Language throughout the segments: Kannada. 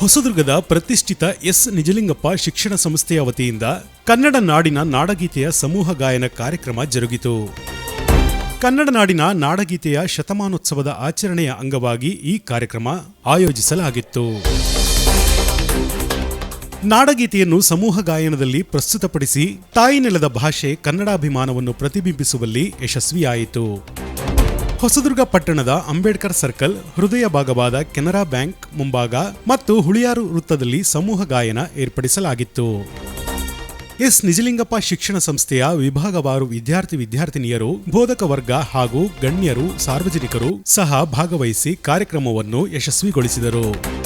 ಹೊಸದುರ್ಗದ ಪ್ರತಿಷ್ಠಿತ ಎಸ್. ನಿಜಲಿಂಗಪ್ಪ ಶಿಕ್ಷಣ ಸಂಸ್ಥೆಯ ವತಿಯಿಂದ ಕನ್ನಡ ನಾಡಿನ ನಾಡಗೀತೆಯ ಸಮೂಹ ಗಾಯನ ಕಾರ್ಯಕ್ರಮ ಜರುಗಿತು. ಕನ್ನಡ ನಾಡಿನ ನಾಡಗೀತೆಯ ಶತಮಾನೋತ್ಸವದ ಆಚರಣೆಯ ಅಂಗವಾಗಿ ಈ ಕಾರ್ಯಕ್ರಮ ಆಯೋಜಿಸಲಾಗಿತ್ತು. ನಾಡಗೀತೆಯನ್ನು ಸಮೂಹ ಗಾಯನದಲ್ಲಿ ಪ್ರಸ್ತುತಪಡಿಸಿ ತಾಯಿ ನೆಲದ ಭಾಷೆ ಕನ್ನಡಾಭಿಮಾನವನ್ನು ಪ್ರತಿಬಿಂಬಿಸುವಲ್ಲಿ ಯಶಸ್ವಿಯಾಯಿತು. ಹೊಸದುರ್ಗ ಪಟ್ಟಣದ ಅಂಬೇಡ್ಕರ್ ಸರ್ಕಲ್ ಹೃದಯ ಭಾಗವಾದ ಕೆನರಾ ಬ್ಯಾಂಕ್ ಮುಂಭಾಗ ಮತ್ತು ಹುಳಿಯಾರು ವೃತ್ತದಲ್ಲಿ ಸಮೂಹ ಗಾಯನ ಏರ್ಪಡಿಸಲಾಗಿತ್ತು. ಎಸ್. ನಿಜಲಿಂಗಪ್ಪ ಶಿಕ್ಷಣ ಸಂಸ್ಥೆಯ ವಿಭಾಗವಾರು ವಿದ್ಯಾರ್ಥಿ ವಿದ್ಯಾರ್ಥಿನಿಯರು, ಬೋಧಕ ವರ್ಗ ಹಾಗೂ ಗಣ್ಯರು, ಸಾರ್ವಜನಿಕರು ಸಹ ಭಾಗವಹಿಸಿ ಕಾರ್ಯಕ್ರಮವನ್ನು ಯಶಸ್ವಿಗೊಳಿಸಿದರು.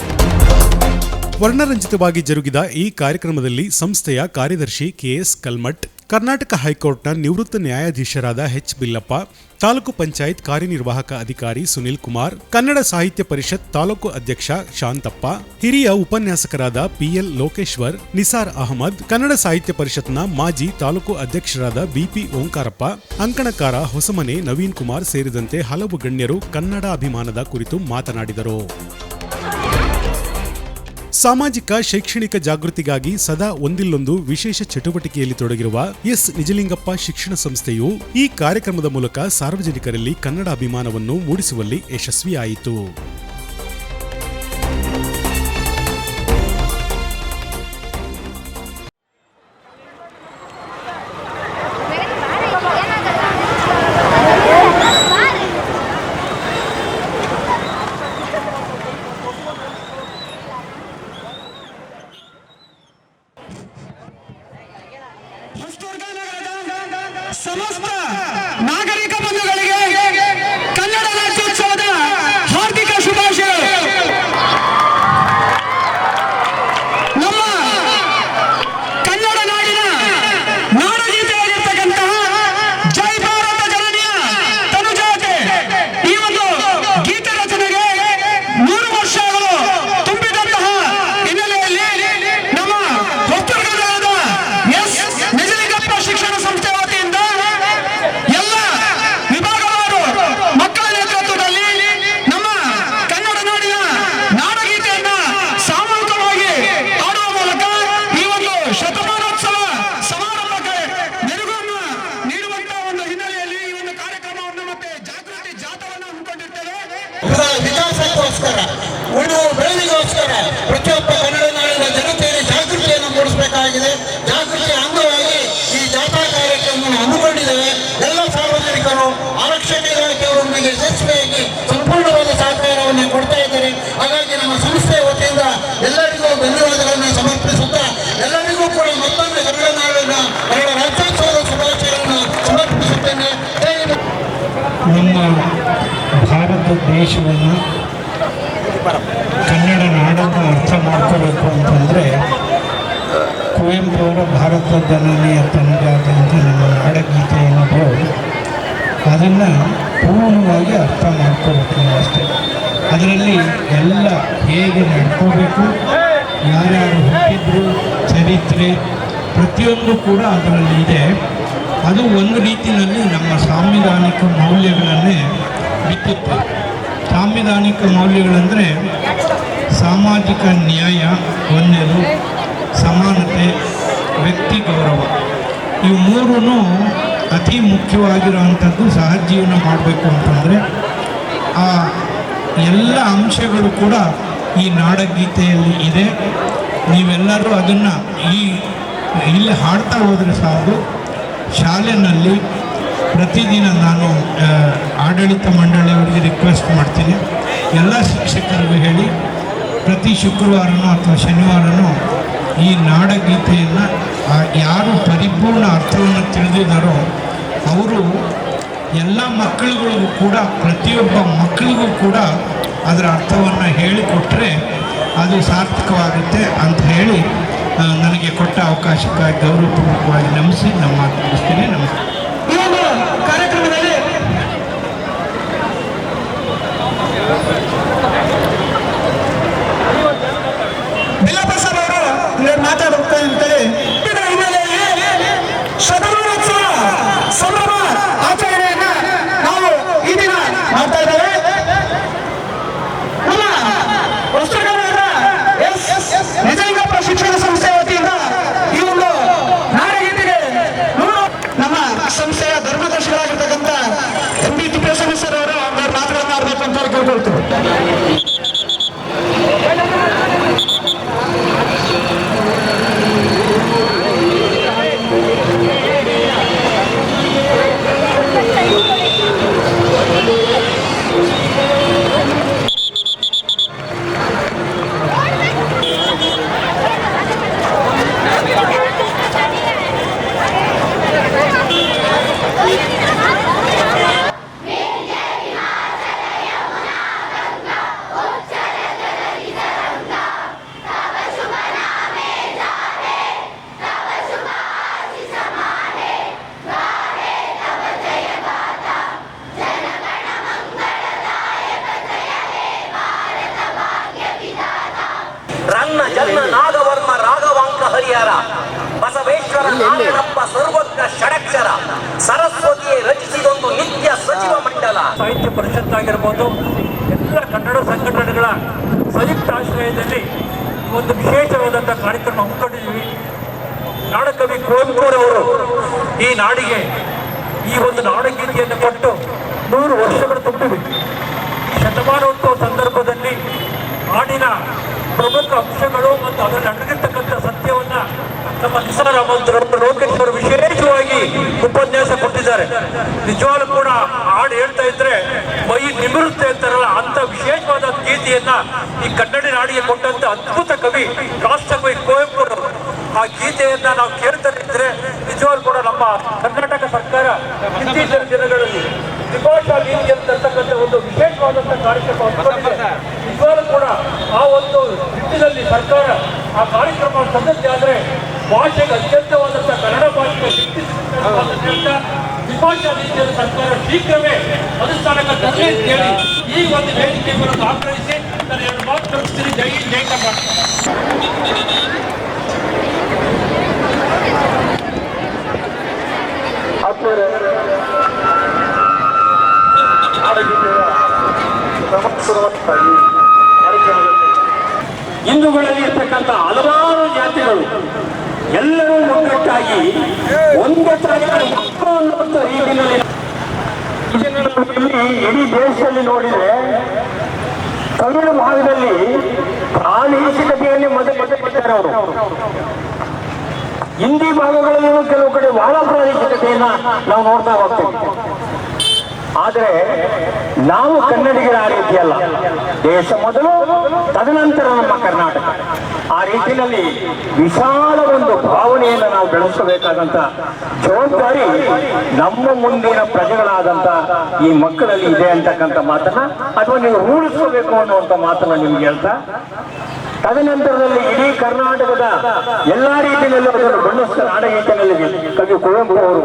ವರ್ಣರಂಜಿತವಾಗಿ ಜರುಗಿದ ಈ ಕಾರ್ಯಕ್ರಮದಲ್ಲಿ ಸಂಸ್ಥೆಯ ಕಾರ್ಯದರ್ಶಿ ಕೆಎಸ್ ಕಲ್ಮಠ್, ಕರ್ನಾಟಕ ಹೈಕೋರ್ಟ್ನ ನಿವೃತ್ತ ನ್ಯಾಯಾಧೀಶರಾದ ಎಚ್ ಬಿಲ್ಲಪ್ಪ, ತಾಲೂಕು ಪಂಚಾಯತ್ ಕಾರ್ಯನಿರ್ವಾಹಕ ಅಧಿಕಾರಿ ಸುನಿಲ್ ಕುಮಾರ್, ಕನ್ನಡ ಸಾಹಿತ್ಯ ಪರಿಷತ್ ತಾಲೂಕು ಅಧ್ಯಕ್ಷ ಶಾಂತಪ್ಪ, ಹಿರಿಯ ಉಪನ್ಯಾಸಕರಾದ ಪಿಎಲ್ ಲೋಕೇಶ್ವರ್, ನಿಸಾರ್ ಅಹಮದ್, ಕನ್ನಡ ಸಾಹಿತ್ಯ ಪರಿಷತ್ನ ಮಾಜಿ ತಾಲೂಕು ಅಧ್ಯಕ್ಷರಾದ ಬಿಪಿ ಓಂಕಾರಪ್ಪ, ಅಂಕಣಕಾರ ಹೊಸಮನೆ ನವೀನ್ ಕುಮಾರ್ ಸೇರಿದಂತೆ ಹಲವು ಗಣ್ಯರು ಕನ್ನಡ ಅಭಿಮಾನದ ಕುರಿತು ಮಾತನಾಡಿದರು. ಸಾಮಾಜಿಕ, ಶೈಕ್ಷಣಿಕ ಜಾಗೃತಿಗಾಗಿ ಸದಾ ಒಂದಿಲ್ಲೊಂದು ವಿಶೇಷ ಚಟುವಟಿಕೆಯಲ್ಲಿ ತೊಡಗಿರುವ ಎಸ್. ನಿಜಲಿಂಗಪ್ಪ ಶಿಕ್ಷಣ ಸಂಸ್ಥೆಯು ಈ ಕಾರ್ಯಕ್ರಮದ ಮೂಲಕ ಸಾರ್ವಜನಿಕರಲ್ಲಿ ಕನ್ನಡ ಅಭಿಮಾನವನ್ನು ಮೂಡಿಸುವಲ್ಲಿ ಯಶಸ್ವಿಯಾಯಿತು. ದೇಶವನ್ನು ಕನ್ನಡ ನಾಡನ್ನು ಅರ್ಥ ಮಾಡ್ಕೋಬೇಕು ಅಂತಂದರೆ ಕುವೆಂಪು ಅವರ ಭಾರತ ಜನನೆಯ ತನಗಾದಂಥ ನಮ್ಮ ನಾಡಗೀತೆ ಏನಿದೆ ಅದನ್ನು ಪೂರ್ಣವಾಗಿ ಅರ್ಥ ಮಾಡ್ಕೋಬೇಕು ಅಷ್ಟೇ. ಅದರಲ್ಲಿ ಎಲ್ಲ ಹೇಗೆ ನಡ್ಕೋಬೇಕು, ಯಾರ್ಯಾರು ಹುಟ್ಟಿದ್ರು, ಚರಿತ್ರೆ, ಪ್ರತಿಯೊಂದು ಕೂಡ ಅದರಲ್ಲಿ ಇದೆ. ಅದು ಒಂದು ರೀತಿಯಲ್ಲಿ ಸಾಂವಿಧಾನಿಕ ಮೌಲ್ಯಗಳಂದರೆ ಸಾಮಾಜಿಕ ನ್ಯಾಯ ಒಂದೇದು ಸಮಾನತೆ, ವ್ಯಕ್ತಿ ಗೌರವ. ಇವು ಮೂರೂ ಅತಿ ಮುಖ್ಯವಾಗಿರುವಂಥದ್ದು ಸಹಜೀವನ ಮಾಡಬೇಕು ಅಂತಂದರೆ ಆ ಎಲ್ಲ ಅಂಶಗಳು ಕೂಡ ಈ ನಾಡಗೀತೆಯಲ್ಲಿ ಇದೆ. ನೀವೆಲ್ಲರೂ ಅದನ್ನು ಈ ಇಲ್ಲಿ ಹಾಡ್ತಾ ಹೋದರೆ ಸಾಕು. ಶಾಲೆಯಲ್ಲಿ ಪ್ರತಿದಿನ ನಾನು ಆಡಳಿತ ಮಂಡಳಿಯವರಿಗೆ ರಿಕ್ವೆಸ್ಟ್ ಮಾಡ್ತೀನಿ. ಎಲ್ಲ ಶಿಕ್ಷಕರಿಗೂ ಹೇಳಿ, ಪ್ರತಿ ಶುಕ್ರವಾರನೂ ಅಥವಾ ಶನಿವಾರನೂ ಈ ನಾಡಗೀತೆಯನ್ನು ಯಾರು ಪರಿಪೂರ್ಣ ಅರ್ಥವನ್ನು ತಿಳಿದಿದ್ದಾರೋ, ಅವರು ಎಲ್ಲ ಮಕ್ಕಳುಗಳಿಗೂ ಕೂಡ, ಪ್ರತಿಯೊಬ್ಬ ಮಕ್ಕಳಿಗೂ ಕೂಡ ಅದರ ಅರ್ಥವನ್ನು ಹೇಳಿಕೊಟ್ಟರೆ ಅದು ಸಾರ್ಥಕವಾಗುತ್ತೆ ಅಂತ ಹೇಳಿ ನನಗೆ ಕೊಟ್ಟ ಅವಕಾಶಕ್ಕಾಗಿ ಗೌರವಪೂರ್ವಕವಾಗಿ ನಮಿಸಿ, ನಮ್ಮ ಮಾತು ಮುಗಿಸ್ತೀನಿ. ನಮಸ್ಕಾರ ಈ ಒಂದು ಕಾರ್ಯಕ್ರಮದಲ್ಲಿ ಬಿಲ್ಲಪ್ಪ ಸರ್ ಅವರು ಮಾತಾಡುತ್ತಾ ಅಂತೇಳಿ বলতো ಬಸವೇಶ್ವರ ನಾರಾಯಣಪ್ಪ ಸರ್ವಜ್ಞ ಷಡಕ್ಷರ ಸರಸ್ವತಿಯೇ ರಚಿಸಿದೊಂದು ನಿತ್ಯ ಸಚಿವ ಮಂಡಲ. ಸಾಹಿತ್ಯ ಪರಿಷತ್ ಆಗಿರ್ಬೋದು ಎಲ್ಲ ಕನ್ನಡ ಸಂಘಟನೆಗಳ ಸಂಯುಕ್ತ ಆಶ್ರಯದಲ್ಲಿ ಒಂದು ವಿಶೇಷವಾದಂಥ ಕಾರ್ಯಕ್ರಮ ಹಮ್ಮಿಕೊಂಡಿದ್ದೀವಿ. ನಾಡಕವಿ ಕುವೆಂಪುರವರು ಈ ನಾಡಿಗೆ ಈ ಒಂದು ನಾಡಗೀತೆಯನ್ನು ಕೊಟ್ಟು ನೂರು ವರ್ಷಗಳು ತುಂಬಿವೆ. ಈ ಶತಮಾನೋತ್ಸವ ಸಂದರ್ಭದಲ್ಲಿ ಹಾಡಿನ ಪ್ರಮುಖ ಅಂಶಗಳು ಮತ್ತು ಅದರಲ್ಲಿ ಅಡಗಿರ್ತಕ್ಕಂಥ ನಮ್ಮ ನಿಸಾರ ಮಂತ್ರಿ ಲೋಕೇಶ್ ಅವರು ವಿಶೇಷವಾಗಿ ಉಪನ್ಯಾಸ ಕೊಟ್ಟಿದ್ದಾರೆ. ನಿಜವಾಗ್ಲೂ ಕೂಡ ಹಾಡು ಹೇಳ್ತಾ ಇದ್ರೆ ಮೈ ನಿಮಿರುತ್ತೆ ಅಂತಾರಲ್ಲ, ಅಂತ ವಿಶೇಷವಾದ ಗೀತೆಯನ್ನ ಈ ಕನ್ನಡ ನಾಡಿಗೆ ಕೊಟ್ಟಂತ ಅದ್ಭುತ ಕವಿ ರಾಷ್ಟ್ರಕವಿ ಕುವೆಂಪು ಆ ಗೀತೆಯನ್ನ ನಾವು ಕೇಳ್ತಾ ಇದ್ರೆ ನಿಜವಾಗ್ಲೂ ಕೂಡ ನಮ್ಮ ಕರ್ನಾಟಕ ಸರ್ಕಾರ ಇತ್ತೀಚಿನ ದಿನಗಳಲ್ಲಿ ತ್ರಿಭಾಷಾ ನೀತಿ ಅಂತಕ್ಕಂಥ ಒಂದು ವಿಶೇಷವಾದಂಥ ಕಾರ್ಯಕ್ರಮ ನಿಜವಾಗ್ಲೂ ಕೂಡ ಆ ಒಂದು ನಿಟ್ಟಿನಲ್ಲಿ ಸರ್ಕಾರ ಆ ಕಾರ್ಯಕ್ರಮ ಸದಸ್ಯ ಆದ್ರೆ ಭಾಷೆಗೆ ಅತ್ಯಂತವಾದಂಥ ಕನ್ನಡ ಭಾಷೆಗೆ ವಿಭಾಷಾ ನೀತಿಯ ಸರ್ಕಾರ ಶೀಘ್ರವೇ ಅನುಷ್ಠಾನಕ್ಕೆ ತರಲಿ ಹೇಳಿ ಈ ಒಂದು ವೇದಿಕೆ ಆಗ್ರಹಿಸಿ ನಾನು ಎರಡು ಮಾತು ತಲುಪಿಸ್ತೀನಿ ಜೈ ಜೈ ಕರ್ನಾಟಕ. ಹಿಂದೂಗಳಲ್ಲಿ ಇರ್ತಕ್ಕಂಥ ಹಲವಾರು ಜಾತಿಗಳು ಎಲ್ಲರೂ ಒಗ್ಗಟ್ಟಾಗಿ ಒಂದು ರೀತಿಯಲ್ಲಿ ಇಡೀ ದೇಶದಲ್ಲಿ ನೋಡಿದ್ರೆ ತಮಿಳು ಭಾಗದಲ್ಲಿ ಪ್ರಾದೇಶಿಕತೆಯಲ್ಲಿ ಮೊದಲು ಅವರು. ಹಿಂದಿ ಭಾಗಗಳಲ್ಲಿ ಕೆಲವು ಕಡೆ ಬಹಳ ಪ್ರಾದೇಶಿಕತೆಯನ್ನ ನಾವು ನೋಡ್ತಾ ಹೋಗ್ತೇವೆ. ಆದರೆ ನಾವು ಕನ್ನಡಿಗರ ಆ ರೀತಿಯಲ್ಲ ದೇಶ ಮೊದಲು, ತದನಂತರ ನಮ್ಮ ಕರ್ನಾಟಕ. ಆ ರೀತಿಯಲ್ಲಿ ವಿಶಾಲ ಒಂದು ಭಾವನೆಯನ್ನು ನಾವು ಬೆಳೆಸಬೇಕಾದಂತ ಜವಾಬ್ದಾರಿ ನಮ್ಮ ಮುಂದಿನ ಪ್ರಜೆಗಳಾದಂತ ಈ ಮಕ್ಕಳಲ್ಲಿ ಇದೆ ಅಂತಕ್ಕಂಥ ಮಾತನ್ನ, ಅಥವಾ ನೀವು ರೂಢಿಸಬೇಕು ಅನ್ನುವಂಥ ಮಾತನ್ನ ನಿಮ್ಗೆ ಹೇಳ್ತಾ, ತದನಂತರದಲ್ಲಿ ಇಡೀ ಕರ್ನಾಟಕದ ಎಲ್ಲಾ ರೀತಿಯಲ್ಲೂ ಅದನ್ನು ಬಣ್ಣಿಸ್ತಾರೆ ಕವಿ ಕುವೆಂಪು ಅವರು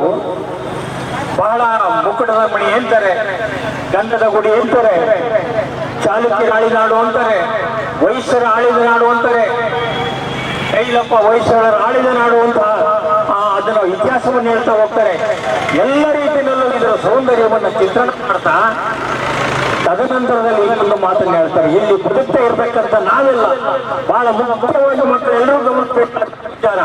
ಬಹಳ ಮುಕುಟದ ಮಣಿ ಅಂತಾರೆ ಗಂಧದ ಗುಡಿ ಅಂತಾರೆ ಚಾಲುಕ್ಯರ ಆಳಿನಾಡು ಅಂತಾರೆ, ವೈಶ್ಯರ ಆಳಿದ ನಾಡು ಅಂತಾರೆ ಕೈಲಪ್ಪ ವಯಸ್ಸರ ಆಳಿದ ನಾಡು ಅಂತ ಅದನ್ನು ಇತಿಹಾಸವನ್ನು ಹೇಳ್ತಾ ಹೋಗ್ತಾರೆ. ಎಲ್ಲ ರೀತಿಯಲ್ಲೂ ಇದರ ಸೌಂದರ್ಯವನ್ನು ಚಿತ್ರಣ ಮಾಡ್ತಾ, ತದನಂತರದಲ್ಲಿ ಇನ್ನೊಂದು ಮಾತನ್ನು ಹೇಳ್ತಾರೆ. ಇಲ್ಲಿ ಬದುಕ್ತಾ ಇರ್ತಕ್ಕಂಥ ನಾವೆಲ್ಲ ಬಹಳ ಮುಖ್ಯವಾಗಿ ಮಕ್ಕಳೆಲ್ಲರೂ ಗಮನಿಸಬೇಕಾದ ವಿಚಾರ.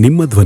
ನಿಮ್ಮ ಧ್ವನಿ